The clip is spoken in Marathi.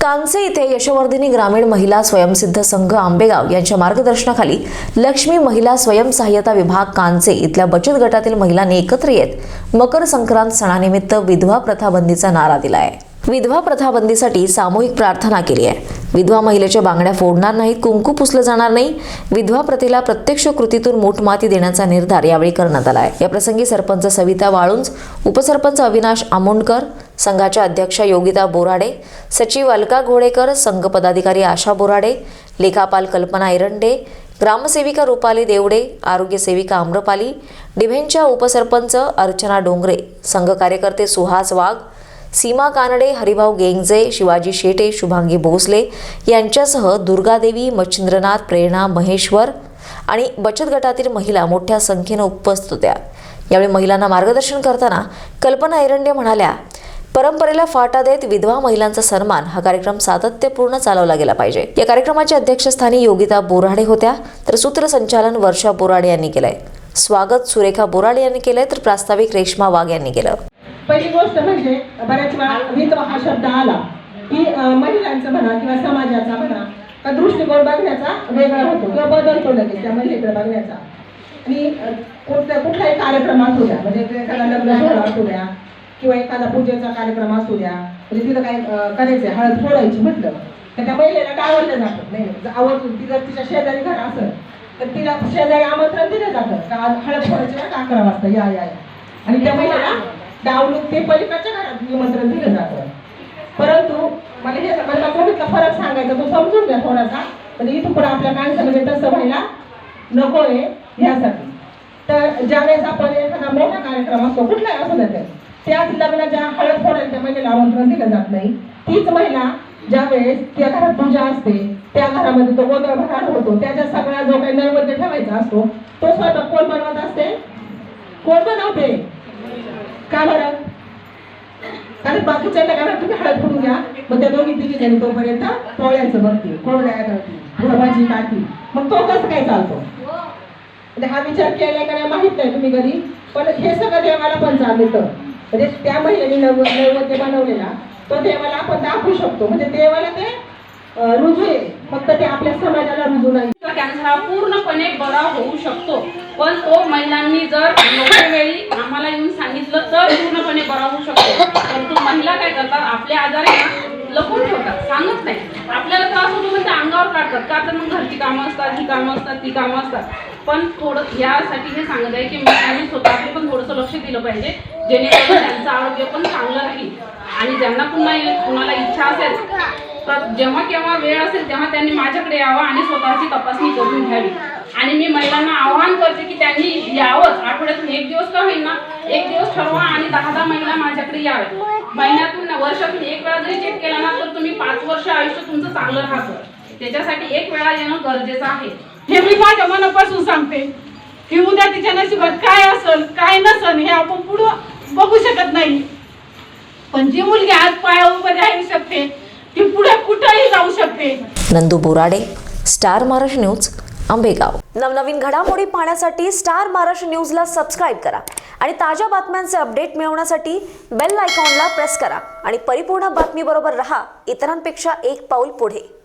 कांसे इथे यशवर्धिनी ग्रामीण महिला स्वयंसिद्ध संघ आंबेगाव यांच्या मार्गदर्शनाखाली लक्ष्मी महिला स्वयंसहाय्यता विभाग कांसे इथल्या बचत गटातील महिलांनी एकत्र येत मकर संक्रांत सणानिमित्त विधवा प्रथा बंदीचा नारा दिला आहे विधवा प्रथा बंदीसाठी सामूहिक प्रार्थना केली आहे. विधवा महिलेच्या बांगड्या फोडणार नाहीत कुंकू पुसलं जाणार नाही. विधवा प्रथेला प्रत्यक्ष कृतीतून मोठमाती देण्याचा निर्धार यावेळी करण्यात आला आहे या प्रसंगी सरपंच सविता वाळुंज उपसरपंच अविनाश आमोणकर संघाच्या अध्यक्षा योगिता बोराडे सचिव अलका घोडेकर संघ पदाधिकारी आशा बोराडे लेखापाल कल्पना एरंडे ग्रामसेविका रुपाली देवडे आरोग्यसेविका आम्रपाली डिव्हेंच्या उपसरपंच अर्चना डोंगरे संघ कार्यकर्ते सुहास वाघ सीमा कानडे हरिभाऊ गेंगजे शिवाजी शेटे शुभांगी भोसले यांच्यासह दुर्गादेवी मच्छिंद्रनाथ प्रेरणा महेश्वर आणि बचत गटातील महिला मोठ्या संख्येनं उपस्थित होत्या. यावेळी महिलांना मार्गदर्शन करताना कल्पना एरंडे म्हणाल्या परंपरेला फाटा देत विधवा महिलांचा सन्मान हा कार्यक्रम सातत्यपूर्ण चालवला गेला पाहिजे. या कार्यक्रमाच्या अध्यक्षस्थानी योगिता बोराडे होत्या तर सूत्रसंचालन वर्षा बोराडे यांनी केलंय. स्वागत सुरेखा बोराडे यांनी केलंय तर प्रास्ताविक रेश्मा वाघ यांनी केलं. पहिली गोष्ट म्हणजे बऱ्याच वेळा विधवा हा शब्द आला की अं, महिलांचा म्हणा किंवा समाजाचा म्हणा का दृष्टिकोन बघण्याचा वेगळा होतो किंवा बदलतो लगेच त्या महिलेकडे बघण्याचा. आणि कुठल्या कुठलाही कार्यक्रम असू द्या म्हणजे एखादा लग्न सोहळा असू द्या किंवा एखादा पूजेचा कार्यक्रम असू द्या म्हणजे तिथं काय करायचंय हळद फोडायची म्हटलं तर त्या महिलेला डावललं जातं? नाही आवडून आवर्जून ती जर तिच्या शेजारी घर असेल तर तिला शेजारी आमंत्रण दिलं जातं का आज हळद फोडायची ना का अकरा वाजता या या आणि त्या महिलेला डावलून ते पलीकडच्या घरात निमंत्रण दिलं जातं. परंतु मला हे मला कोणीतला फरक सांगायचा तो समजून घ्या थोडासा. म्हणजे इथून पुढे आपल्या माणसामध्ये म्हणजे तसं व्हायला नको आहे ह्यासाठी तर ज्यावेळेस आपण एखादा मोठा कार्यक्रम असतो कुठलाही असू द्या ते त्याच लग्नाच्या हळद फोडायला त्या महिलेला आमंत्रण दिलं जात नाही तीच महिला ज्यावेळेस त्या घरात पूजा असते त्या घरामध्ये तो गोंधळ भराड होतो त्याच्या सगळा जो काही नैवेद्य ठेवायचा असतो तो स्वतः कोण बनवत असते? कोण बनवते? का बरं? कारण बाकीच्या घरात तुम्ही हळद फोडून घ्या मग त्या दोघी तिघी जणी तोपर्यंत पोळ्यांचं बघतील कोरड्या करतील भाजी काढतील मग तो कसं काय चालतो? म्हणजे हा विचार केलाय का नाही माहीत नाही तुम्ही कधी पण हे सगळं देवाला पण चालतं. म्हणजे त्या महिलेने नव नैवेद्य बनवलेला तो देवाला आपण दाखवू शकतो. म्हणजे देवाला ते रुजू आहे. फक्त ते आपल्या समाजाला रुजू नाही. कॅन्सर हा पूर्णपणे बरा होऊ शकतो. पण तो महिलांनी जर योग्य वेळी आम्हाला येऊन सांगितलं तर पूर्णपणे बरा होऊ शकतो. परंतु महिला काय करतात? आपले आजार लपून ठेवतात. सांगत नाही. आपल्याला त्रास होतो म्हणजे अंगावर काढतात. का तर मग घरची कामं असतात ही कामं असतात ती कामं असतात. पण थोडं यासाठी हे सांगत आहे की मी स्वतःकडे पण थोडंसं लक्ष दिलं पाहिजे. जेणेकरून त्यांचं आरोग्य पण चांगलं राहील. आणि ज्यांना पुन्हा कुणाला इच्छा असेल तर जेव्हा केव्हा वेळ असेल तेव्हा त्यांनी माझ्याकडे यावं आणि स्वतःची तपासणी करून घ्यावी. आणि मी महिलांना आवाहन करते की त्यांनी यावंच. आठवड्यातून एक दिवस का होईल ना एक दिवस ठरवा आणि दहा दहा महिला माझ्याकडे याव्या महिन्यातून वर्षातून एक वेळा जरी चेक केला ना तर तुम्ही पाच वर्ष आयुष्य तुमचं चांगलं राहतं. त्याच्यासाठी एक वेळा येणं गरजेचं आहे. हे मी माझ्या मनापासून सांगते. की उद्या तिच्या नशिबात काय असल काय नसल हे आपण पुढं बघू शकत नाही. पण जी मुलगी आज पायावर राहू शकते ती पुढे कुठेही जाऊ शकते. Nandu Borade star Maharashtra news Ambegaon. नवनवीन घडामोडी पाहण्यासाठी स्टार महाराष्ट्र न्यूजला सबस्क्राईब करा आणि ताज्या बातम्यांचे अपडेट मिळवण्यासाठी बेल आयकॉनला प्रेस करा. आणि परिपूर्ण बातमीबरोबर रहा इतरांपेक्षा एक पाऊल पुढे.